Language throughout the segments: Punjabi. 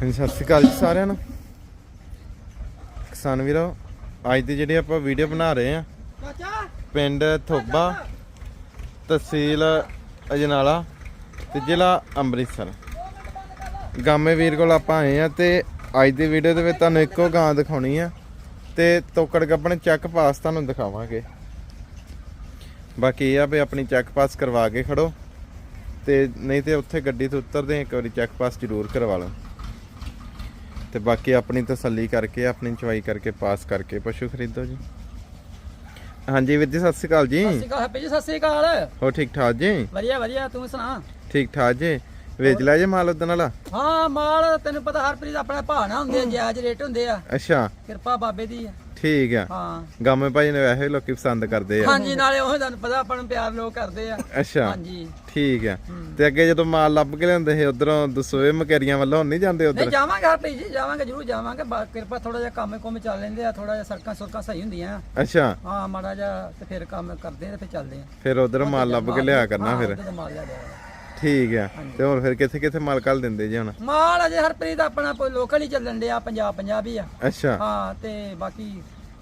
ਹਾਂਜੀ ਸਤਿ ਸ਼੍ਰੀ ਅਕਾਲ ਜੀ ਸਾਰਿਆਂ ਨੂੰ। ਕਿਸਾਨ ਵੀਰੋ ਅੱਜ ਦੀ ਜਿਹੜੀ ਆਪਾਂ ਵੀਡੀਓ ਬਣਾ ਰਹੇ ਆ ਪਿੰਡ ਥੋਬਾ ਤਹਿਸੀਲ ਅਜਨਾਲਾ ਤੇ ਜ਼ਿਲ੍ਹਾ ਅੰਮ੍ਰਿਤਸਰ। ਗਾਮੇ ਵੀਰ ਕੋਲ ਆਪਾਂ ਆਏ ਆ ਤੇ ਅੱਜ ਦੀ ਵੀਡੀਓ ਦੇ ਵਿੱਚ ਤੁਹਾਨੂੰ ਇੱਕੋ ਗਾਂ ਦਿਖਾਉਣੀ ਆ ਤੇ ਤੋਕੜ ਗੱਬਣ ਚੈੱਕ ਪਾਸ ਤੁਹਾਨੂੰ ਦਿਖਾਵਾਂਗੇ। ਬਾਕੀ ਇਹ ਆ ਵੀ ਆਪਣੀ ਚੈੱਕ ਪਾਸ ਕਰਵਾ ਕੇ ਖੜੋ ਤੇ ਨਹੀਂ ਤੇ ਉੱਥੇ ਗੱਡੀ ਤੋਂ ਉਤਰਦੇ ਆ, ਇੱਕ ਵਾਰੀ ਚੈੱਕ ਪਾਸ ਜ਼ਰੂਰ ਕਰਵਾ ਲਓ। ਤੇ ਬਾਕੀ ਆਪਣੀ ਤਸੱਲੀ ਕਰਕੇ ਆਪਣੀ ਚਵਾਈ ਕਰਕੇ ਪਾਸ ਕਰਕੇ ਪਸ਼ੂ ਖਰੀਦੋ ਜੀ। ਹਾਂਜੀ ਵੀਰ ਜੀ ਸਤਿ ਸ਼੍ਰੀ ਅਕਾਲ ਜੀ। ਸਤਿ ਸ਼੍ਰੀ ਅਕਾਲ ਹੈਪੀ ਜੀ ਸਤਿ ਸ਼੍ਰੀ ਅਕਾਲ। ਹੋ ਠੀਕ ਠਾਕ ਜੀ? ਵਧੀਆ ਵਧੀਆ ਤੂੰ ਸੁਣਾ? ਠੀਕ ਠਾਕ ਜੀ। ਵੇਚ ਲਿਆ ਜੇ ਮਾਲ ਉਦਣ ਵਾਲਾ? ਹਾਂ ਮਾਲ ਤੈਨੂੰ ਪਤਾ ਹਰਪ੍ਰੀਤ ਆਪਣਾ ਨਾ ਹੁੰਦੇ ਆ ਜਾਇਜ਼ ਰੇਟ ਹੁੰਦੇ ਆ। ਅੱਛਾ। ਕਿਰਪਾ ਬਾਬੇ ਦੀ ਆ। ਠੀਕ ਆ। ਹਾਂ। ਗਾਮੇ ਭਾਈ ਨੇ ਵੈਸੇ ਲੋਕੀ ਪਸੰਦ ਕਰਦੇ ਆ। ਹਾਂਜੀ ਨਾਲੇ ਉਹ ਤੁਹਾਨੂੰ ਪਤਾ ਆਪਾਂ ਨੂੰ ਪਿਆਰ ਲੋਕ ਕਰਦੇ ਆ। ਅੱਛਾ। ਹਾਂਜੀ। ਠੀਕ ਆ। ਤੇ ਅੱਗੇ ਜਦੋਂ ਮਾਲ ਲੱਭ ਕੇ ਲਿਆਉਂਦੇ ਸੀ ਉਧਰੋਂ ਦਸੋਏ ਮਕੇਰੀਆਂ ਵੱਲੋਂ ਨਹੀਂ ਜਾਂਦੇ ਨਹੀਂ ਉਧਰ? ਜਾਵਾਂਗੇ ਹਰਪ੍ਰੀਤ ਜੀ ਜਾਵਾਂਗੇ ਜਰੂਰ ਜਾਵਾਂਗੇ। ਕਿਰਪਾ ਥੋੜਾ ਜਿਹਾ ਕੰਮ ਕੁਮ ਚੱਲ ਲੈਂਦੇ ਆ ਥੋੜਾ ਜਿਹਾ ਸੜਕਾਂ ਸੁਰਕਾਂ ਸਹੀ ਹੁੰਦੀਆਂ। ਅੱਛਾ। ਹਾਂ ਮਾੜਾ ਜਿਹਾ ਤੇ ਫਿਰ ਕੰਮ ਕਰਦੇ ਆ ਤੇ ਫਿਰ ਚੱਲਦੇ ਆ। ਫਿਰ ਉਧਰ ਮਾਲ ਲੱਭ ਕੇ ਲਿਆ ਕਰਨਾ ਫਿਰ। ਮਾਲ ਲਿਆ। ਠੀਕ ਆ। ਤੇ ਹੁਣ ਫਿਰ ਕਿੱਥੇ ਕਿੱਥੇ ਮਾਲ ਕੱਲ ਦਿੰਦੇ ਜੀ ਹੁਣ? ਮਾਲ ਅਜੇ ਹਰਪ੍ਰੀਤ ਆਪਣਾ ਕੋਈ ਲੋਕਲ ਹੀ ਚੱਲਣ ਡਿਆ ਪੰਜਾਬ ਪੰਜਾਬੀ ਆ। ਅੱਛਾ। ਹਾਂ ਤੇ ਬਾਕੀ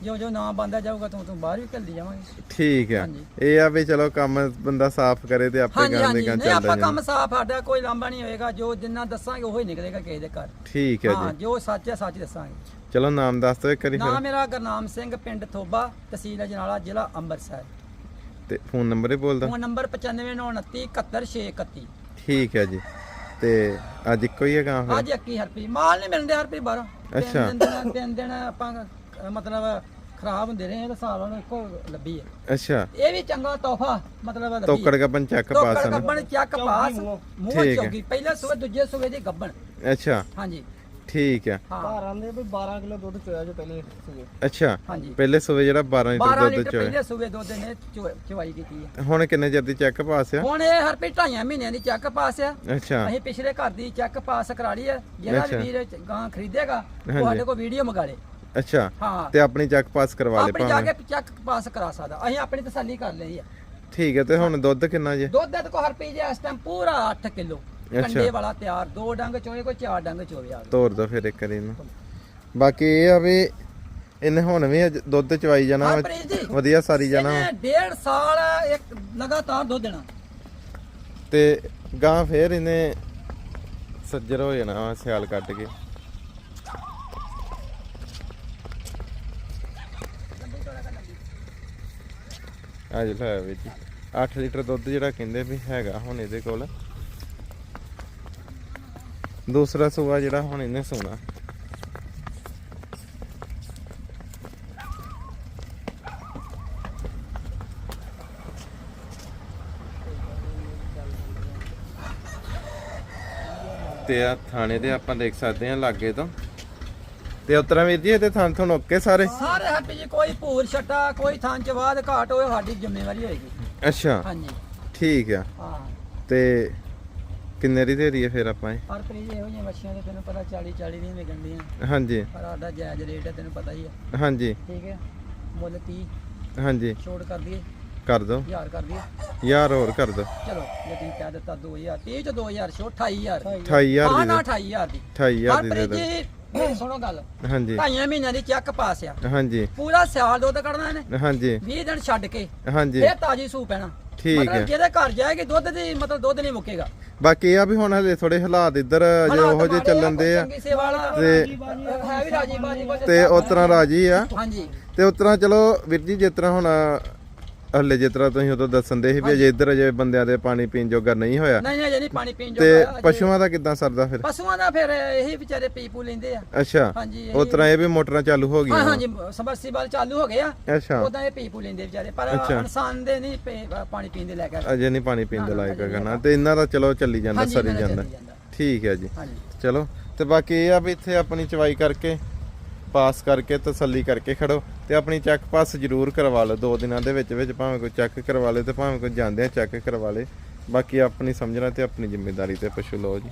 ਜੋ ਜੋ ਨਾਮ ਬੰਦਾ ਜਾਊਗਾ ਤੂੰ ਤੂੰ ਬਾਹਰ ਵੀ ਕੱਲੀ ਜਾਵਾਂਗੇ। ਠੀਕ ਆ। ਹਾਂਜੀ। ਇਹ ਆ ਵੀ ਚਲੋ ਕੰਮ ਬੰਦਾ ਸਾਫ਼ ਕਰੇ ਤੇ ਆਪੇ ਹਾਂਜੀ ਗਾਂ ਦੇ ਹਾਂਜੀ। ਗਾਂ ਨਹੀਂ ਚੱਲਦਾ ਆਪਾਂ ਕੰਮ ਸਾਫ਼ ਸਾਡਾ ਕੋਈ ਲਾਂਭਾ ਨਹੀਂ ਹੋਏਗਾ। ਜੋ ਜਿੰਨਾ ਦੱਸਾਂਗੇ ਉਹੀ ਨਿਕਲੇਗਾ ਕਿਸੇ ਦੇ ਘਰ। ਠੀਕ ਹੈ ਹਾਂ ਜੀ ਜੋ ਸੱਚ ਹੈ ਸੱਚ ਦੱਸਾਂਗੇ। ਚਲੋ ਨਾਮ ਦੱਸ ਦਿਓ ਇੱਕ ਵਾਰੀ ਨਾਮ ਫਿਰ। ਮੇਰਾ ਗੁਰਨਾਮ ਸਿੰਘ ਪਿੰਡ ਥੋਬਾ ਤਹਿਸੀਲ ਅਜਨਾਲਾ ਜ਼ਿਲ੍ਹਾ ਅੰਮ੍ਰਿਤਸਰ। ਤੇ ਫੋਨ ਨੰਬਰ ਹੀ ਬੋਲ ਦੋ ਫੋਨ ਨੰਬਰ 9529 71631 ਠੀਕ ਹੈ ਜੀ। ਤੇ ਅੱਜ ਇੱਕੋ ਹੀ ਹੈ ਗਾਂ ਫਿਰ? ਅੱਜ ਅੱਕੀ ਹਰਪੀ ਮਾਲ ਨਹੀਂ ਮਿਲਦੇ ਹਰਪੀ ਬਾਹਰੋਂ। ਅੱਛਾ। ਦਿਨ- ਤਿੰਨ ਦਿਨ ਆਪਾਂ ਅਹ, ਮਤਲਬ ਖਰਾਬ ਹੁੰਦੇ ਰਹੇ ਤਾਂ ਸਾਲ ਨੂੰ ਇੱਕੋ ਲੱਭੀ ਹੈ ਅੱਛਾ। ਇਹ ਵੀ ਚੰਗਾ ਤੋਹਫਾ ਮਤਲਬ ਲੱਭੀ ਤੋਕੜ ਗੱਬਨ ਚੱਕ ਤੋਕੜ ਪਾਸ ਹਨ ਗੱਬਣ ਚੱਕ ਪਾਸ। ਮੂੰਹ ਠੀਕ ਹੈ। ਚੌਗੀ ਪਹਿਲੇ ਸੂਏ ਦੂਜੇ ਸੂਏ ਦੀ ਗੱਬਣ। ਅੱਛਾ। ਹਾਂਜੀ। ਠੀਕ ਹੈ। ਹਾਂ। ਘਰ ਆਂਦੇ ਵੀ 12 ਕਿਲੋ ਦੁੱਧ ਚੋਇਆ ਜੋ ਪਹਿਲੇ ਸੀਗੇ ਅੱਛਾ ਹਾਂਜੀ। ਪਹਿਲੇ ਸੂਵੇ ਜਿਹੜਾ 12 ਲੀਟਰ 12 ਦੁੱਧ ਲੀਟਰ ਪਹਿਲੇ ਸੂਬੇ ਦੁੱਧ ਨੇ ਚੋ- ਚਵਾਈ ਕੀਤੀ ਹੈ ਹੁਣ ਕਿੰਨੇ ਚਿਰ ਦੀ ਚੈੱਕ ਪਾਸ ਆ? ਹੁਣ ਇਹ ਹਰ ਪੀ ਢਾਈਆਂ ਮਹੀਨਿਆਂ ਦੀ ਚੈੱਕ ਪਾਸ ਆ। ਅੱਛਾ। ਅਸੀਂ ਪਿਛਲੇ ਘਰ ਦੀ ਚੈੱਕ ਪਾਸ ਕਰਾ ਲਈ ਹੈ ਜਿਹੜਾ ਅੱਛਾ। ਵੀ ਵੀਰ ਗਾਂ ਖਰੀਦੇਗਾ ਹਾਂਜੀ। ਉਹ ਸਾਡੇ ਕੋਲ ਵੀਡੀਓ ਮੰਗਾ ਲੇ। ਅੱਛਾ। ਹਾਂ। ਤੇ ਆਪਣੀ ਚੱਕ ਪਾਸ ਕਰਵਾ ਲੈ ਆਪਣੀ ਜਾ ਭਾਵੇਂ। ਕੇ ਚੈੱਕ ਪਾਸ ਕਰਾ ਸਕਦਾ। ਅਸੀਂ ਆਪਣੀ ਤਸੱਲੀ ਕਰ ਲਈ ਆ। ਠੀਕ ਹੈ ਤੇ ਹੁਣ ਦੁੱਧ ਕਿੰਨਾ ਜੀ? ਦੁੱਧ ਦੇ ਕੋ ਹਰ ਪੀ ਜੇ ਇਸ ਟਾਈਮ ਪੂਰਾ 8 ਕਿਲੋ। ਕੰਡੇ ਵਾਲਾ ਤਿਆਰ ਦੋ ਡੰਗ ਚੋਏ ਕੋਈ ਚਾਰ ਡੰਗ ਚੋਵੇ ਆ। ਤੋਰ ਦੋ ਫਿਰ ਇੱਕ ਵਾਰੀ ਇਹਨੂੰ। ਬਾਕੀ ਇਹ ਆ ਵੀ ਇਹਨੇ ਹੁਣ ਵੀ ਅੱਜ ਦੁੱਧ ਚਵਾਈ ਜਾਣਾ ਵਾ, ਹਰਪ੍ਰੀਤ ਜੀ। ਵਧੀਆ ਸਾਰੀ ਜਾਣਾ। ਵਾ। ਇਹਨੇ ਡੇਢ ਸਾਲ ਇੱਕ ਲਗਾਤਾਰ ਦੁੱਧ ਦੇਣਾ। ਤੇ ਗਾਂ ਫੇਰ ਇਹਨੇ ਸੱਜਰ ਹੋ ਜਾਣਾ ਵਾ ਸਿਆਲ ਕੱਟ ਕੇ। ਅੱਜ ਲੈ ਵੀ ਜੀ 8 ਲੀਟਰ ਦੁੱਧ ਜਿਹੜਾ ਕਹਿੰਦੇ ਵੀ ਹੈਗਾ ਹੁਣ ਇਹਦੇ ਕੋਲ। ਦੂਸਰਾ ਸੂਆ ਜਿਹੜਾ ਹੁਣ ਇਹਨੇ ਸੋਣਾ। ਤੇ ਆ ਥਾਣੇ ਦੇ ਆਪਾਂ ਦੇਖ ਸਕਦੇ ਹਾਂ ਲਾਗੇ ਤੋਂ। ਤੇ ਉਤਰਾ ਵੀਰ ਜੀ ਇਹਦੇ ਥਾਂ ਤੁਹਾਨੂੰ ਓਕੇ ਸਾਰੇ? ਸਾਰੇ ਹੱਟ ਜੀ ਕੋਈ ਭੂਰ ਛੱਟਾ ਕੋਈ ਥਾਂ ਚ ਬਾਅਦ ਘਾਟ ਹੋਏ ਸਾਡੀ ਜ਼ਿੰਮੇਵਾਰੀ ਹੋਏਗੀ। ਅੱਛਾ। ਹਾਂਜੀ। ਠੀਕ ਆ। ਹਾਂ। ਤੇ ਕਿੰਨੇ ਦੀ ਦੇ ਹੈ ਫਿਰ ਆਪਾਂ ਇਹ? ਪਰ ਪ੍ਰੀਤ ਇਹੋ ਜਿਹੀਆਂ ਮੱਛੀਆਂ ਦੇ ਤੈਨੂੰ ਪਤਾ 40 40 ਦੀਆਂ ਵਿਕਣ ਦੀਆਂ ਹਾਂਜੀ। ਪਰ ਸਾਡਾ ਜਾਇਜ਼ ਰੇਟ ਹੈ ਤੈਨੂੰ ਪਤਾ ਹੀ ਹੈ। ਹਾਂਜੀ। ਠੀਕ ਹੈ? ਮੁੱਲ 30 ਹਾਂਜੀ। ਛੋੜ ਕਰ ਦਈਏ। ਕਰ ਦੋ। 1000 ਕਰ ਦਈਏ। ਯਾਰ ਹੋਰ ਕਰ ਦੋ। ਚਲੋ ਤੁਸੀਂ ਕਹਿ ਦਿੱਤਾ 2000 30 ਚ 2000 ਛੋੜ 28000 28000 ਹਾਂ ਦੀ। ਨਾ ਦੇ। 28000 ਦੀ। 28000 ਪਰ ਦੀ ਦੇ ਪ੍ਰੀਤ ਦੋ। ਜੀ ਮੇਰੀ ਸੁਣੋ ਗੱਲ। ਹਾਂਜੀ। ਢਾਈਆਂ ਮਹੀਨਿਆਂ ਦੀ ਚੱਕ ਪਾਸ ਆ। ਹਾਂਜੀ। ਪੂਰਾ ਸਿਆਲ ਦੁੱਧ ਕੱਢਣਾ ਇਹਨੇ। ਹਾਂਜੀ। 20 ਦਿਨ ਛੱਡ ਕੇ। ਹਾਂਜੀ। ਇਹ ਤਾਜੀ ਸੂਪ ਪੈਣਾ ਠੀਕ ਮਤਲਬ ਹੈ। ਜਿਹਦੇ ਘਰ ਜਾਏਗੀ ਦੁੱਧ ਦੀ ਮਤਲਬ ਦੁੱਧ ਨਹੀਂ ਮੁੱਕੇਗਾ। ਬਾਕੀ ਇਹ ਆ ਵੀ ਹੁਣ ਹਲੇ ਥੋੜੇ ਹਾਲਾਤ ਇੱਧਰ ਹਾਲਾਤ ਉਹੋ ਆ, ਚੱਲਣ ਦੇ ਆ। ਚੰਗੀ ਸੇਵਾ ਵਾਲਾ ਤੇ ਹੈ ਵੀ ਰਾਜੀ ਬਾਜੀ ਤੇ ਉਸ ਤਰ੍ਹਾਂ ਰਾਜੀ ਆ। ਹਾਂਜੀ। ਤੇ ਉਸ ਤਰ੍ਹਾਂ ਚਲੋ ਵੀਰ ਜੀ ਜਿਸ ਤਰ੍ਹਾਂ ਹੁਣ ਹਲੇ ਜਿਸ ਤਰ੍ਹਾਂ ਤੁਸੀਂ ਉਦੋਂ ਦੱਸਣ ਦੇ ਸੀ ਵੀ ਅਜੇ ਇੱਧਰ ਅਜੇ ਬੰਦਿਆਂ ਦੇ ਪਾਣੀ ਪੀਣ ਜੋਗਾ ਨਹੀਂ ਹੋਇਆ। ਨਹੀਂ ਨਹੀਂ ਨਹੀਂ ਪਾਣੀ ਪੀਣ ਤੇ ਜੋਗਾ ਅਜੇ- ਪਸ਼ੂਆਂ ਦਾ ਕਿੱਦਾਂ ਸਰਦਾ ਫਿਰ? ਪਸ਼ੂਆਂ ਦਾ ਫਿਰ ਇਹੀ ਵਿਚਾਰੇ ਪੀ ਪੂ ਲੈਂਦੇ ਆ। ਅੱਛਾ। ਹਾਂਜੀ ਇਹੀ- ਉਸ ਤਰ੍ਹਾਂ ਇਹ ਵੀ ਮੋਟਰਾਂ ਚਾਲੂ ਹੋ ਹਾਂ ਗਈਆਂ ਹਾਂਜੀ ਸਬਰਸੀਬਲ ਚਾਲੂ ਹੋ ਗਏ ਆ। ਅੱਛਾ। ਉਦਾਂ ਇਹ ਪੀ ਪੂ ਲੈਂਦੇ ਵਿਚਾਰੇ ਪਰ ਅੱਛਾ। ਇਨਸਾਨ ਦੇ ਨਹੀਂ ਪੀ- ਪਾਣੀ ਪੀਣ ਦੇ ਲੈ ਕੇ ਅਜੇ ਨਹੀਂ ਪਾਣੀ ਪੀਣ ਦੇ ਲਾਇਕ ਅਜੇ ਕਰਨਾ ਤੇ ਇਹਨਾਂ ਦਾ ਚਲੋ ਚੱਲੀ ਜਾਂਦਾ ਹਾਂਜੀ, ਸਰੀ ਇਹਨਾਂ ਦਾ ਜਾਂਦਾ। ਚੱਲੀ ਜਾਂਦਾ। ਠੀਕ ਹੈ ਜੀ। ਹਾਂਜੀ। ਚਲੋ ਤੇ ਬਾਕੀ ਇਹ ਆ ਵੀ ਇੱਥੇ ਆਪਣੀ ਚਵਾਈ ਕਰਕੇ ਪਾਸ ਕਰਕੇ ਤਸੱਲੀ ਕਰਕੇ ਖੜੋ ਤੇ ਆਪਣੀ ਚੈੱਕ ਪਾਸ ਜ਼ਰੂਰ ਕਰਵਾ ਲਓ। ਦੋ ਦਿਨਾਂ ਦੇ ਵਿੱਚ ਵਿੱਚ ਭਾਵੇਂ ਕੋਈ ਚੈੱਕ ਕਰਵਾ ਲੇ ਤੇ ਭਾਵੇਂ ਕੋਈ ਜਾਂਦੇ ਆ ਚੈੱਕ ਕਰਵਾ ਲੇ। ਬਾਕੀ ਆਪਣੀ ਸਮਝਣਾ ਤੇ ਆਪਣੀ ਜ਼ਿੰਮੇਵਾਰੀ ਤੇ ਪਸ਼ੂ ਲਓ ਜੀ।